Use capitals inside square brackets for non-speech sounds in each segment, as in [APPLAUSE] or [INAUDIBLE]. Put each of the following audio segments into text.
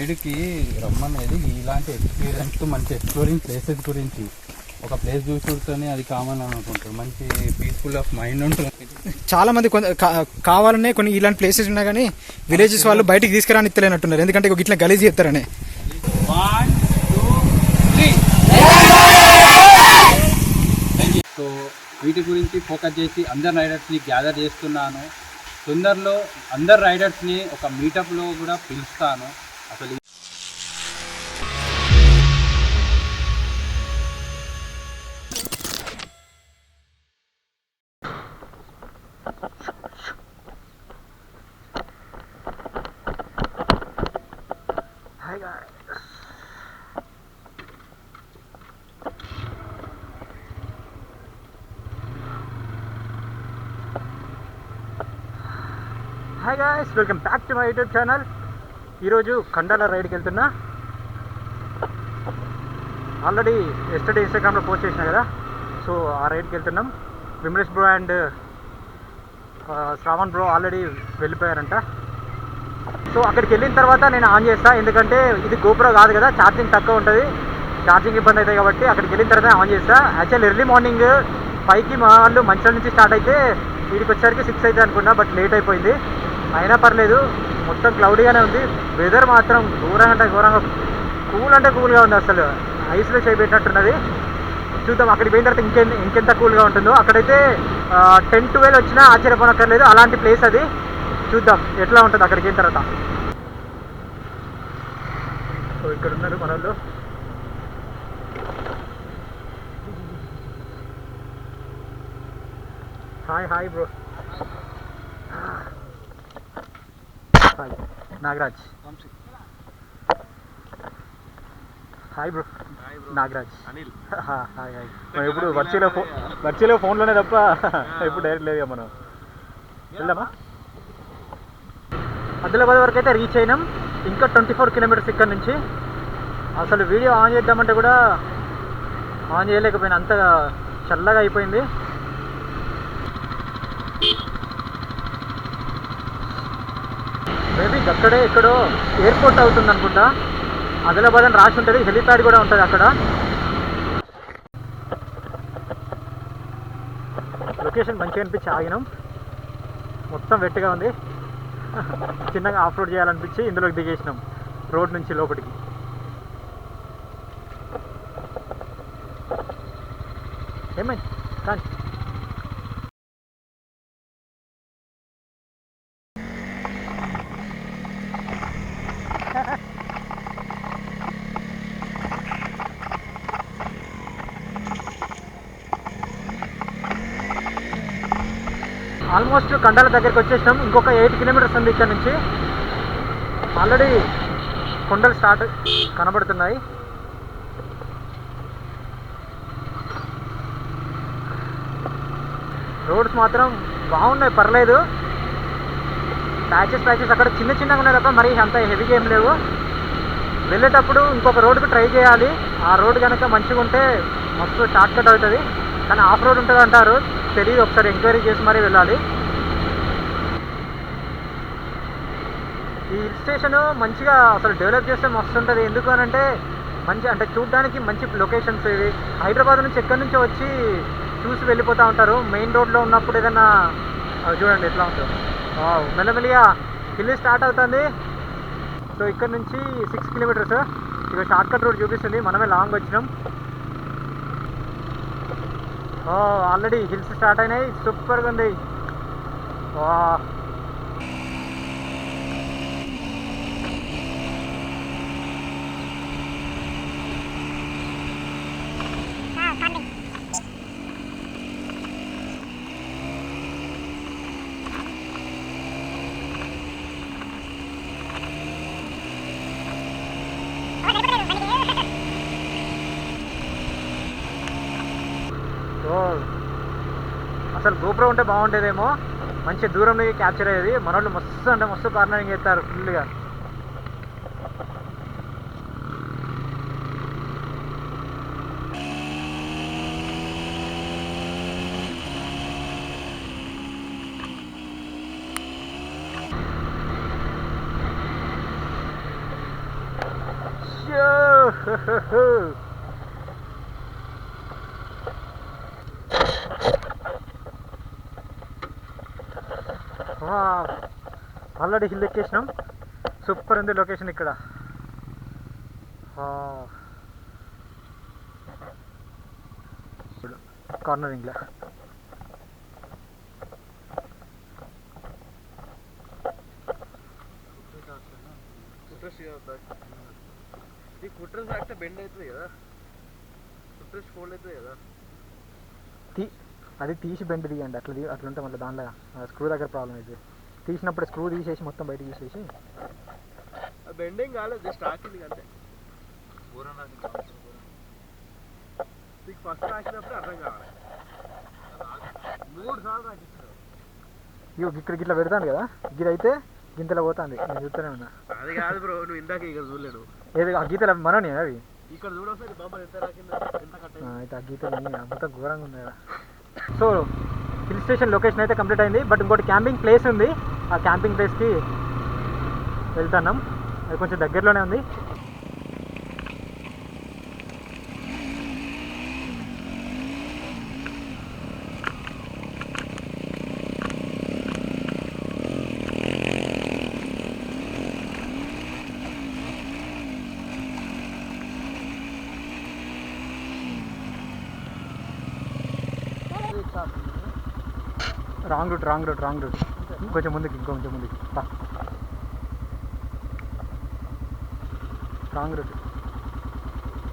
రైడ్కి రమ్మనేది ఇలాంటి ఎక్స్పీరియన్స్ మంచి exploring places గురించి. ఒక ప్లేస్ చూసుకుంటేనే అది కామన్ అని అనుకుంటారు. మంచి పీస్ఫుల్ ఆఫ్ మైండ్ ఉంటుంది. చాలా మంది కావాలనే కొన్ని ఇలాంటి ప్లేసెస్ ఉన్నా కానీ విలేజెస్ వాళ్ళు బయటికి తీసుకురాని ఇస్తలేనట్టున్నారు ఎందుకంటే ఇట్లా గలీజ్ చెప్తారని సో వీటి గురించి ఫోకస్ చేసి అందరు రైడర్స్ని గ్యాదర్ చేస్తున్నాను. తొందరలో అందరు రైడర్స్ని ఒక మీటప్లో కూడా పిలుస్తాను. I Hi guys. Hi guys, welcome back to my YouTube channel. ఈరోజు కండాల రైడ్కి వెళ్తున్నా. ఆల్రెడీ ఎస్టర్డే ఇన్స్టాగ్రామ్లో పోస్ట్ చేసిన కదా. సో ఆ రైడ్కి వెళ్తున్నాం. Vimalesh bro and Shravan bro already వెళ్ళిపోయారంట. So అక్కడికి వెళ్ళిన తర్వాత నేను ఆన్ చేస్తాను ఎందుకంటే ఇది గోప్రో కాదు కదా. ఛార్జింగ్ తక్కువ ఉంటుంది. ఛార్జింగ్ ఇబ్బంది అవుతాయి కాబట్టి అక్కడికి వెళ్ళిన తర్వాత ఆన్ చేస్తా. యాక్చువల్ ఎర్లీ మార్నింగ్ ఫైవ్కి మా వాళ్ళు మంచిర్యాల నుంచి స్టార్ట్ అయితే వీడికి వచ్చేసరికి సిక్స్ అయితే అనుకున్నా బట్ లేట్ అయిపోయింది. అయినా పర్లేదు మొత్తం క్లౌడీగానే ఉంది. వెదర్ మాత్రం ఘోరంగా అంటే ఘోరంగా కూల్ అంటే కూల్గా ఉంది అసలు. ఐస్లో చేపెట్టినట్టున్నది. చూద్దాం అక్కడికి పోయిన తర్వాత ఇంకెంత ఇంకెంత కూల్గా ఉంటుందో. అక్కడైతే టెన్ ట్వెల్వ్ వచ్చినా ఆశ్చర్యపోనక్కర్లేదు. అలాంటి ప్లేస్ అది. చూద్దాం ఎట్లా ఉంటుంది అక్కడికి పోయిన తర్వాత. సో ఇక్కడ ఉన్నారు మన వాళ్ళు. Hi hi bro hi Nagaraj hi bro Nagaraj Anil hi hi మనం వర్చువల్ వర్చువల్ ఫోన్లోనే తప్ప [LAUGHS] ఎప్పుడు డైరెక్ట్ లేదు మనం. వెళ్దామా? ఆదిలాబాద్ వరకు అయితే రీచ్ అయినాం. ఇంకా ట్వంటీ ఫోర్ కిలోమీటర్స్ ఇక్కడ నుంచి. అసలు వీడియో ఆన్ చేద్దామంటే కూడా ఆన్ చేయలేకపోయినా అంత చల్లగా అయిపోయింది. అక్కడే ఎక్కడో ఎయిర్పోర్ట్ అవుతుంది అనుకుంటా ఆదిలాబాద్ అని రాసి ఉంటుంది హెలిప్యాడ్ కూడా ఉంటుంది అక్కడ. లొకేషన్ మంచిగా అనిపించి ఆగినాం. మొత్తం వెట్టుగా ఉంది. చిన్నగా ఆఫ్ రోడ్ చేయాలనిపించి ఇందులోకి దిగేసినాం రోడ్ నుంచి లోపలికి. ఏమైంది? కానీ ఆల్మోస్ట్ కండాల దగ్గరికి వచ్చేసినాం. ఇంకొక ఎయిట్ కిలోమీటర్స్ ఉంది ఇక్కడ నుంచి. ఆల్రెడీ కొండలు స్టార్ట్ కనబడుతున్నాయి. రోడ్స్ మాత్రం బాగున్నాయి పర్లేదు. ప్యాచెస్ ప్యాచెస్ అక్కడ చిన్న చిన్నగా ఉన్నాయి తప్ప మరీ అంత హెవీగా ఏం లేవు. వెళ్ళేటప్పుడు ఇంకొక రోడ్డుకు ట్రై చేయాలి. ఆ రోడ్ కనుక మంచిగా ఉంటే మస్తు షార్ట్ కట్ అవుతుంది. కానీ ఆఫ్ రోడ్ ఉంటుంది అంటారు తెలియదు ఒకసారి ఎంక్వైరీ చేసి మరీ వెళ్ళాలి ఈ హిల్ స్టేషన్ మంచిగా అసలు డెవలప్ చేస్తే మస్తు ఉంటుంది ఎందుకు అని అంటే మంచి అంటే చూడడానికి మంచి లొకేషన్స్ ఇవి. హైదరాబాద్ నుంచి ఎక్కడి నుంచో వచ్చి చూసి వెళ్ళిపోతూ ఉంటారు. మెయిన్ రోడ్లో ఉన్నప్పుడు ఏదైనా చూడండి ఎట్లా ఉంటుందో వావ్, మెల్లమెల్లిగా హిల్ స్టార్ట్ అవుతుంది. సో ఇక్కడ నుంచి సిక్స్ కిలోమీటర్స్. ఇక షార్ట్కట్ రోడ్ చూపిస్తుంది. మనమే లాంగ్ వచ్చినాం. ఆల్రెడీ హిల్స్ స్టార్ట్ అయినాయి. సూపర్గా ఉంది వా ఓ అసలు గోపురం ఉంటే బాగుండేదేమో. మంచి దూరంలో క్యాప్చర్ అయ్యేది. మనోళ్ళు మస్తు అంటే మస్తు కార్నరింగ్ చేస్తారు ఫుల్గా షో ఆల్రెడీ హిల్ ఎక్కేసినాం సూపర్ ఉంది లొకేషన్ ఇక్కడ కార్నరింగ్లో ఈ కుట్రస్ తాకితే బెండ్ అవుతుంది కదా. కుట్రస్ ఫోల్డ్ అవుతుంది కదా. తీ అది తీసి బెండ్ తీయండి అట్లా తీ- అట్లా ఉంటే మళ్ళీ దానిలో స్క్రూ దగ్గర ప్రాబ్లం అవుతుంది తీసినప్పుడు స్క్రూ తీసేసి మొత్తం బయట తీసేసి. బెండింగ్ కాలేదు జస్ట్ ఆకింది అంతే. నీకు ఫస్ట్ రాసినప్పుడు అర్థం కావాలి. మూడు సార్లు ఇగో ఇక్కడ గిట్లా పెడతాను కదా అయితే గింతలో పోతుంది నేను చూస్తూనే ఉన్నా. అది కాదు బ్రో నువ్వు ఇందాక ఇక్కడ చూడలేడు ఏది ఆ గీతలు మనోని అవి? ఇక్కడ చూడొకసారి బాబా ఎంత రాకిందో ఎంత కట్ ఆ, అయితే ఆ గీతలు మొత్తం ఘోరంగా ఉంది కదా సో హిల్ స్టేషన్ లొకేషన్ అయితే కంప్లీట్ అయింది బట్ ఇంకోటి క్యాంపింగ్ ప్లేస్ ఉంది. ఆ క్యాంపింగ్ ప్లేస్కి వెళ్తున్నాం. అది కొంచెం దగ్గరలోనే ఉంది. Wrong route wrong route wrong route. కొంచెం ముందుకి ఇంకొంచెం ముందుకి. Wrong route.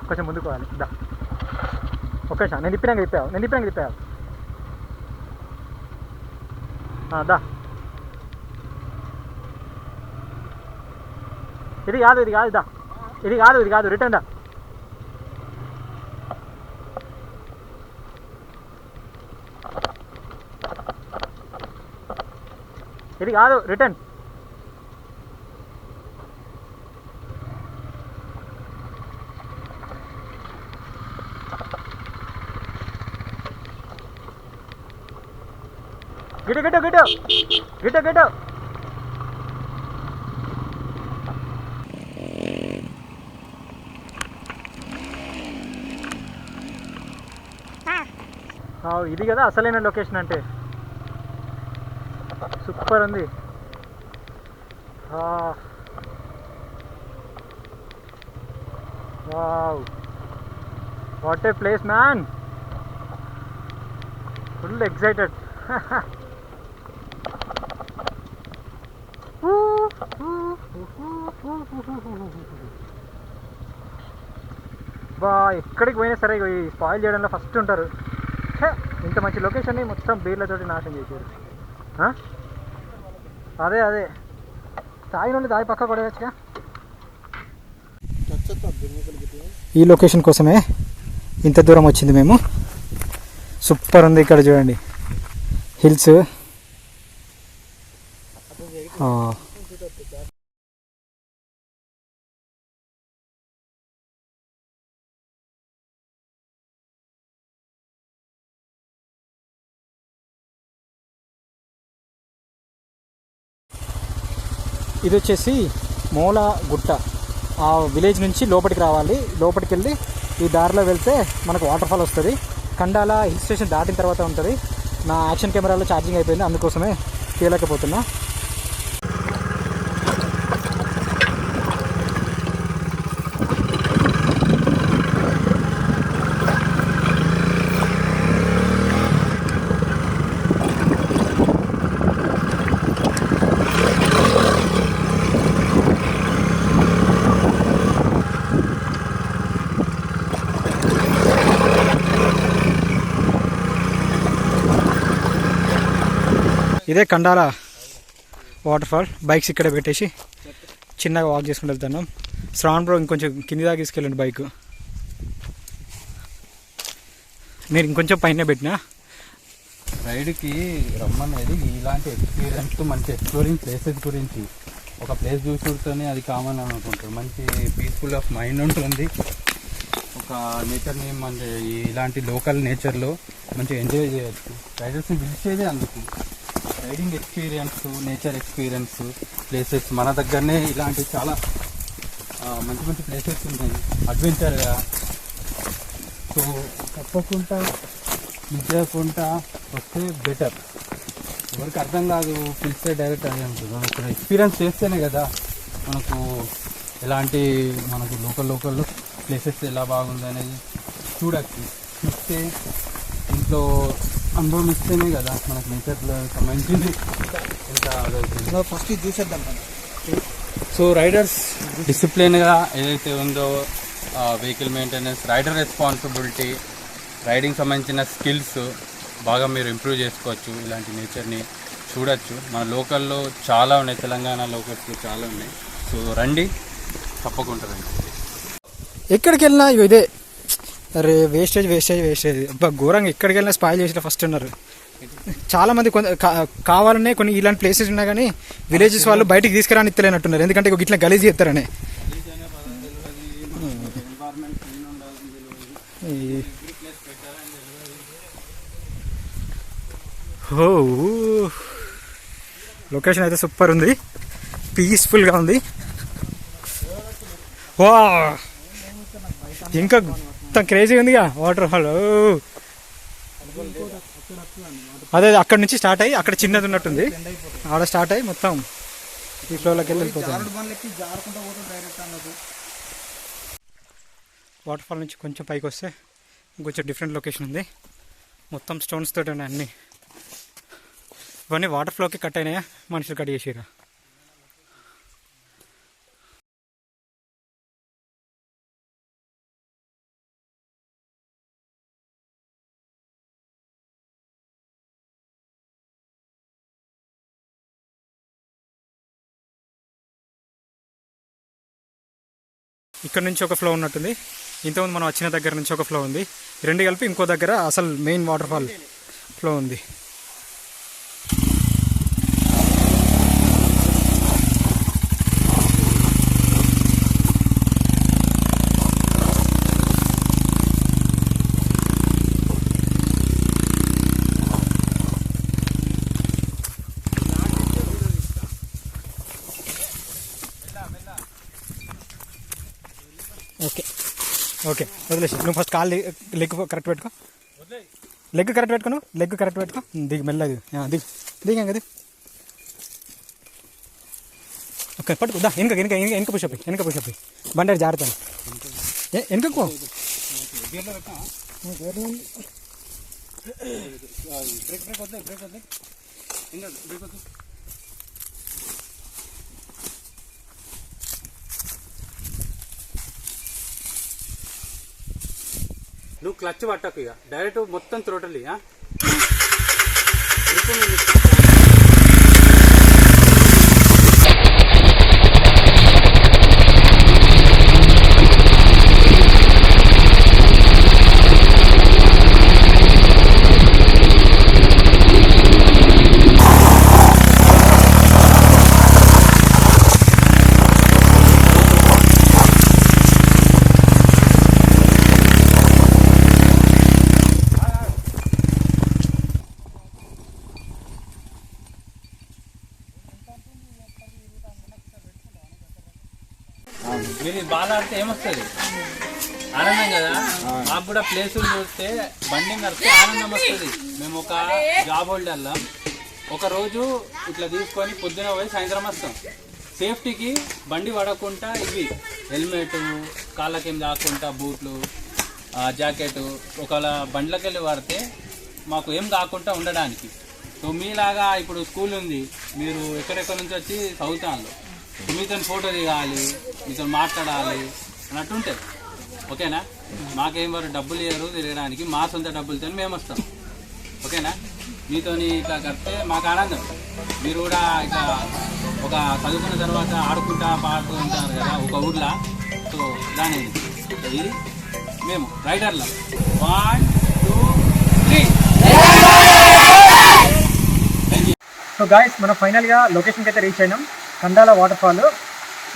కొంచెం ముందుకు పోవాలి. దా. ఒక్క నిమిషం. నేను తిప్పినాక తిప్పావు నేను తిప్పినాక తిప్పావు దా. ఇది కాదు ఇది కాదు దా. ఇది కాదు ఇది కాదు. రిటర్న్ దా. ఇది కాదు రిటర్న్ గిటు గిటు గిటు. గిటు గిటు. ఇది కదా అసలైన లొకేషన్ అంటే. సూపర్ ఉంది wow. What a place man full excited బా ఎక్కడికి పోయినా సరే ఈ స్పాయిల్ చేయడంలో ఫస్ట్ ఉంటారు. ఇంత మంచి లొకేషన్ని మొత్తం బీర్లతోటి నాశనం చేశారు. ఆ? అదే అదే. తాయి నుండి తాయి పక్క కొడవచ్చుగా ఈ లొకేషన్ కోసమే ఇంత దూరం వచ్చింది మేము. సూపర్ ఉంది ఇక్కడ చూడండి. హిల్స్. ఇది వచ్చేసి మూల గుట్ట. ఆ విలేజ్ నుంచి లోపలికి రావాలి. లోపలికి వెళ్ళి ఈ దారిలో వెళ్తే మనకు వాటర్ ఫాల్ వస్తుంది. కండాల హిల్ స్టేషన్ దాటిన తర్వాత ఉంటుంది. నా యాక్షన్ కెమెరాలో ఛార్జింగ్ అయిపోయింది. అందుకోసమే తీయలేకపోతున్నా. ఇదే కండాల వాటర్ ఫాల్ బైక్స్ ఇక్కడే పెట్టేసి చిన్నగా వాక్ చేసుకుని వెళ్తున్నాం. శ్రావణ్ బ్రో ఇంకొంచెం కింది దాకా తీసుకెళ్ళండి బైక్. మీరు ఇంకొంచెం పైన పెట్టినా? రైడ్కి రమ్మనేది ఇలాంటి ఎక్స్పీరియన్స్ మంచి ఎక్స్ప్లోరింగ్ ప్లేసెస్ గురించి. ఒక ప్లేస్ చూసుకుంటేనే అది కామన్ అని అనుకుంటారు. మంచి పీస్ఫుల్ ఆఫ్ మైండ్ ఉంటుంది. ఒక నేచర్ని మన ఇలాంటి లోకల్ నేచర్లో మంచిగా ఎంజాయ్ చేయొచ్చు. రైడర్స్ని పిలిచేదే అందుకు. Riding experience nature experience places మన దగ్గరనే ఇలాంటి చాలా మంచి మంచి ప్లేసెస్ ఉన్నాయి. అడ్వెంచర్గా సో తప్పకుండా మిస్ చేయకుండా వస్తే బెటర్ ఎవరికి అర్థం కాదు పిలిస్తే డైరెక్ట్ అదే ఉంటుంది. మనం ఇక్కడ ఎక్స్పీరియన్స్ చేస్తేనే కదా మనకు ఎలాంటి మనకు లోకల్ లోకల్ ప్లేసెస్ ఎలా బాగుంది అనేది చూడచ్చు. చూస్తే ఇంట్లో అనుభవం ఇస్తేనే కదా మనకు నేచర్లో సంబంధించింది. ఇంకా అదవుతుంది ఫస్ట్ చూసేద్దాం సో రైడర్స్ డిసిప్లిన్గా ఏదైతే ఉందో vehicle maintenance rider responsibility riding సంబంధించిన స్కిల్స్ బాగా మీరు ఇంప్రూవ్ చేసుకోవచ్చు. ఇలాంటి నేచర్ని చూడొచ్చు. మన లోకల్లో చాలా ఉన్నాయి. తెలంగాణ లోకల్స్లో చాలా ఉన్నాయి. సో రండి. తప్పకుండా రండి. ఎక్కడికి వెళ్ళినా ఇగో ఇదే. అరే వేస్టేజ్ వేస్టేజ్ వేస్టేజ్ అబ్బా ఘోరంగా ఎక్కడికి వెళ్ళినా స్పాయిల్ చేసిన ఫస్ట్ ఉన్నారు. చాలా మంది కొంత కావాలనే కొన్ని ఇలాంటి ప్లేసెస్ ఉన్నా కానీ విలేజెస్ వాళ్ళు బయటికి తీసుకురాని ఇస్తలేనట్టున్నారు ఎందుకంటే ఇగో ఇట్లా గలీజ్ చేస్తారని ఓ లొకేషన్ అయితే సూపర్ ఉంది. పీస్ఫుల్గా ఉంది. వా! ఇంకా మొత్తం క్రేజీ ఉందిగా వాటర్ ఫాల్ అదే అక్కడ నుంచి స్టార్ట్ అయ్యి అక్కడ చిన్నది ఉన్నట్టుంది. ఆడ స్టార్ట్ అయ్యి మొత్తం ఈ ఫ్లోలోకి వెళ్ళి వెళ్ళిపోతుంది వాటర్ ఫాల్ నుంచి కొంచెం పైకి వస్తే ఇంకొంచెం డిఫరెంట్ లొకేషన్ ఉంది. మొత్తం స్టోన్స్ తోటి ఉన్నాయి అన్ని. ఇవన్నీ వాటర్ ఫ్లోకి కట్ అయినాయా? మనుషులు కట్ చేసిరా ఇక్కడ నుంచి ఒక ఫ్లో ఉన్నట్టుంది. ఇంతకుముందు మనం వచ్చిన దగ్గర నుంచి ఒక ఫ్లో ఉంది. రెండు కలిపి ఇంకో దగ్గర అసలు మెయిన్ వాటర్ ఫాల్ ఫ్లో ఉంది. ఓకే ఓకే వదిలేసి నువ్వు ఫస్ట్ కాల్ లెగ్ కరెక్ట్ పెట్టుకో లెగ్ కరెక్ట్ పెట్టుకో లెగ్ కరెక్ట్ పెట్టుకో దిగు మెల్లది దిగు దిగా కదా ఓకే పట్టుకో దా వెనక వెనక వెనక వెనక పుషప్ వెనక పుషప్ బండి జాగ్రత్త వెనకకు బ్రేక్ బ్రేక్ వద్దు బ్రేక్ వద్దు ఇంకా బ్రేక్ వద్దు నువ్వు క్లచ్ పట్టకు ఇక. డైరెక్ట్ మొత్తం త్రోటలి [LAUGHS] మీరు బాగా ఆడితే ఏమొస్తుంది? ఆనందం కదా? మాకు కూడా ప్లేసులు చూస్తే బండి నడిస్తే ఆనందం వస్తుంది. మేము ఒక జాబ్ హోల్డర్లో ఒక రోజు ఇట్లా తీసుకొని పొద్దున పోయి సాయంత్రం వస్తాం. సేఫ్టీకి బండి పడకుండా ఇవి హెల్మెట్ కాళ్ళకేం దాక్కుంటా బూట్లు జాకెట్ ఒకవేళ బండ్లకి వెళ్ళి వాడితే మాకు ఏం కాకుండా ఉండడానికి. సో మీలాగా ఇప్పుడు స్కూల్ ఉంది. మీరు ఎక్కడెక్కడ నుంచి వచ్చి చదువుతాను మీతో ఫోటో దిగాలి మీతో మాట్లాడాలి అన్నట్టు ఉంటుంది. ఓకేనా? మాకేం వారు డబ్బులు ఇవ్వరు తిరగడానికి మా సొంత డబ్బులతో మేము వస్తాం. ఓకేనా? మీతోని ఇట్లా కడితే మాకు ఆనందం. మీరు కూడా ఇట్లా ఒక చదువుకున్న తర్వాత ఆడుకుంటా పాడుతూ ఉంటారు కదా ఒక ఊర్లో. సో దాని ఇది మేము రైడర్లో. One two three so guys మనం ఫైనల్గా లొకేషన్కి అయితే రీచ్ అయినాం. కండాల వాటర్ఫాల్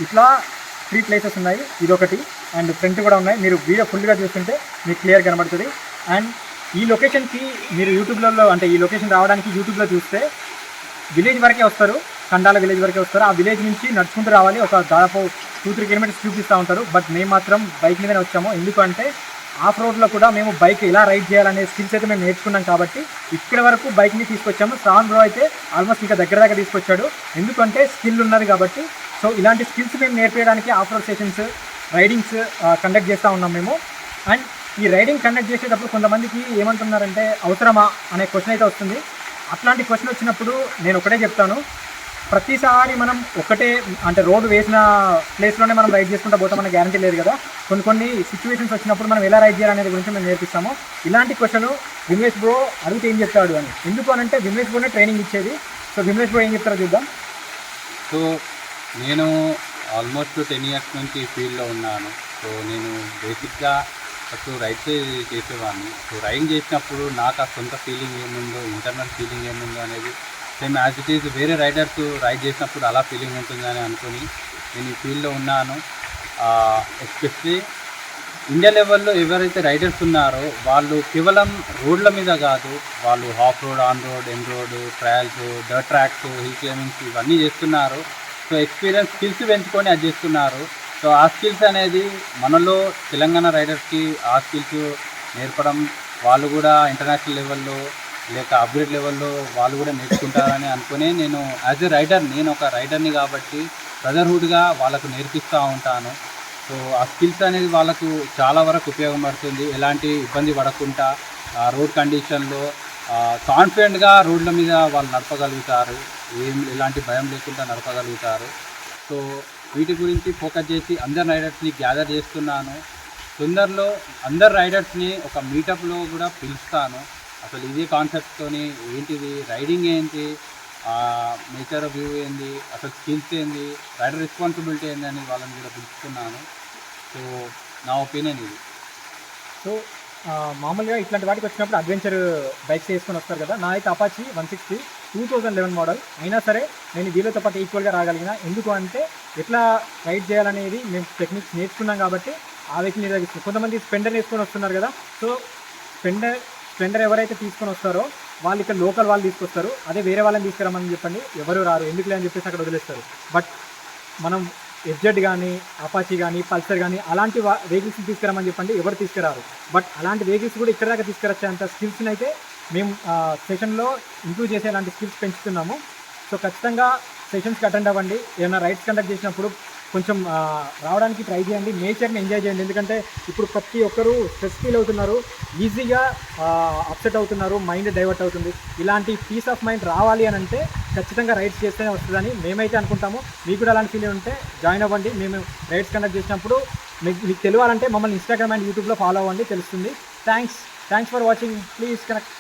ఇట్లా త్రీ ప్లేసెస్ ఉన్నాయి. ఇదొకటి. అండ్ ఫ్రంట్ కూడా ఉన్నాయి. మీరు వీడియో ఫుల్గా చూస్తుంటే మీకు క్లియర్ కనబడుతుంది. అండ్ ఈ లొకేషన్కి మీరు యూట్యూబ్లలో అంటే ఈ లొకేషన్ రావడానికి యూట్యూబ్లో చూస్తే విలేజ్ వరకే వస్తారు. కండాల విలేజ్ వరకే వస్తారు. ఆ విలేజ్ నుంచి నడుచుకుంటూ రావాలి. ఒక దాదాపు టూ త్రీ కిలోమీటర్స్ చూపిస్తూ ఉంటారు. బట్ మేము మాత్రం బైక్ మీదనే వచ్చాము. ఎందుకంటే ఆఫ్ రోడ్లో కూడా మేము బైక్ ఎలా రైడ్ చేయాలనే స్కిల్స్ అయితే మేము నేర్చుకున్నాం కాబట్టి ఇక్కడ వరకు బైక్ని తీసుకొచ్చాము. శ్రావణ్ బ్రో అయితే ఆల్మోస్ట్ ఇంకా దగ్గర దగ్గర తీసుకొచ్చాడు. ఎందుకంటే స్కిల్ ఉన్నది కాబట్టి సో ఇలాంటి స్కిల్స్ మేము నేర్పించడానికి off road sessions ridings conduct చేస్తూ ఉన్నాం మేము. అండ్ ఈ రైడింగ్ కండక్ట్ చేసేటప్పుడు కొంతమందికి ఏమంటున్నారంటే అవసరమా? అనే క్వశ్చన్ అయితే వస్తుంది. అట్లాంటి క్వశ్చన్ వచ్చినప్పుడు నేను ఒకటే చెప్తాను. ప్రతిసారి మనం ఒకటే అంటే రోడ్డు వేసిన ప్లేస్లోనే మనం రైడ్ చేసుకుంటూ పోతాం గ్యారంటీ లేదు కదా. కొన్ని కొన్ని సిచ్యువేషన్స్ వచ్చినప్పుడు మనం ఎలా రైడ్ చేయాలనేది గురించి మేము నేర్పిస్తాము. ఇలాంటి క్వశ్చన్ విమేష్ బ్రో అడిగితే ఏం చెప్తాడు అని. ఎందుకు అని అంటే విమేష్ బ్రోనే ట్రైనింగ్ ఇచ్చేది. సో విమేష్ బ్రో ఏం చెప్తారో చూద్దాం. సో నేను ఆల్మోస్ట్ టెన్ ఇయర్స్ నుంచి ఈ ఫీల్డ్లో ఉన్నాను. సో నేను బేసిక్గా ఫస్ట్ రైడ్ చేసేవాడిని. సో రైడింగ్ చేసినప్పుడు నాకు ఆ సొంత ఫీలింగ్ ఏముందో ఇంటర్నల్ ఫీలింగ్ ఏముందో అనేది సేమ్ యాజ్ ఇట్ ఈజ్ వేరే రైడర్స్ రైడ్ చేసినప్పుడు అలా ఫీలింగ్ ఉంటుందని అనుకుని నేను ఈ ఫీల్డ్లో ఉన్నాను. ఎస్పెషలీ ఇండియా లెవెల్లో ఎవరైతే రైడర్స్ ఉన్నారో వాళ్ళు కేవలం రోడ్ల మీద కాదు వాళ్ళు off road on road N road trials dirt tracks hill climbings ఇవన్నీ చేస్తున్నారు. సో ఎక్స్పీరియన్స్ స్కిల్స్ పెంచుకొని అది చేస్తున్నారు. సో ఆ స్కిల్స్ అనేది మనలో తెలంగాణ రైడర్స్కి ఆ స్కిల్స్ నేర్పడం వాళ్ళు కూడా ఇంటర్నేషనల్ లెవెల్లో లేక అప్గ్రేడ్ లెవెల్లో వాళ్ళు కూడా నేర్చుకుంటారని అనుకుని నేను యాజ్ ఎ రైడర్ నేను ఒక రైడర్ని కాబట్టి బ్రదర్హుడ్గా వాళ్ళకు నేర్పిస్తూ ఉంటాను. సో ఆ స్కిల్స్ అనేది వాళ్ళకు చాలా వరకు ఉపయోగపడుతుంది. ఎలాంటి ఇబ్బంది పడకుండా ఆ రోడ్ కండిషన్లో కాన్ఫిడెంట్గా రోడ్ల మీద వాళ్ళు నడపగలుగుతారు. ఏం ఎలాంటి భయం లేకుండా నడపగలుగుతారు. సో వీటి గురించి ఫోకస్ చేసి అందరు రైడర్స్ని గ్యాదర్ చేస్తున్నాను. తొందరలో అందరు రైడర్స్ని ఒక మీటప్లో కూడా పిలుస్తాను. అసలు ఇదే కాన్సెప్ట్తోని ఏంటిది? రైడింగ్ ఏంటి? నేచర్ వ్యూ ఏంది? అసలు స్కిల్స్ ఏంది? రైడర్ రెస్పాన్సిబిలిటీ ఏంది అని వాళ్ళని కూడా పిలుచుకున్నాను. సో నా ఒపీనియన్ ఇది. సో మామూలుగా ఇట్లాంటి వాటికి వచ్చినప్పుడు అడ్వెంచర్ బైక్స్ వేసుకొని వస్తారు కదా? నా అయితే Apache one sixty two thousand eleven model అయినా సరే నేను వీళ్ళతో పాటు ఈక్వల్గా రాగలిగిన. ఎందుకు అంటే ఎట్లా రైడ్ చేయాలనేది మేము టెక్నిక్స్ నేర్చుకున్నాం కాబట్టి ఆ వెహికల్ నిర్వహిస్తున్నాం కొంతమంది స్పెండర్ వేసుకొని వస్తున్నారు కదా? సో స్పెండర్ స్పెండర్ ఎవరైతే తీసుకొని వస్తారో వాళ్ళు ఇక్కడ లోకల్ వాళ్ళు తీసుకొస్తారు. అదే వేరే వాళ్ళని తీసుకురమ్మని చెప్పండి. ఎవరు రారు ఎందుకులే అని చెప్పేసి అక్కడ వదిలేస్తారు. బట్ మనం ఎఫ్జెడ్ కానీ అపాచీ కానీ పల్సర్ కానీ అలాంటి వెహికల్స్ తీసుకురామని చెప్పండి. ఎవరు తీసుకురారు. బట్ అలాంటి వెహికల్స్ కూడా ఇక్కడ దాకా తీసుకురచ్చేంత స్కిల్స్ని అయితే మేము సెషన్లో ఇంప్రూవ్ చేసే అలాంటి స్కిల్స్ పెంచుతున్నాము. సో ఖచ్చితంగా సెషన్స్కి అటెండ్ అవ్వండి. ఏమైనా రైడ్స్ కండక్ట్ చేసినప్పుడు కొంచెం రావడానికి ట్రై చేయండి. నేచర్ని ఎంజాయ్ చేయండి. ఎందుకంటే ఇప్పుడు ప్రతి ఒక్కరూ స్ట్రెస్ ఫీల్ అవుతున్నారు. ఈజీగా అప్సెట్ అవుతున్నారు. మైండ్ డైవర్ట్ అవుతుంది. ఇలాంటి పీస్ ఆఫ్ మైండ్ రావాలి అని అంటే ఖచ్చితంగా రైడ్స్ చేస్తేనే వస్తుందని మేమైతే అనుకుంటాము. మీకు కూడా అలాంటి ఫీల్ ఉంటే జాయిన్ అవ్వండి. మేము రైడ్స్ కండక్ట్ చేసినప్పుడు మీకు మీకు తెలియాలంటే మమ్మల్ని ఇన్స్టాగ్రామ్ అండ్ యూట్యూబ్లో ఫాలో అవ్వండి. తెలుస్తుంది. Thanks. Thanks for watching. Please connect.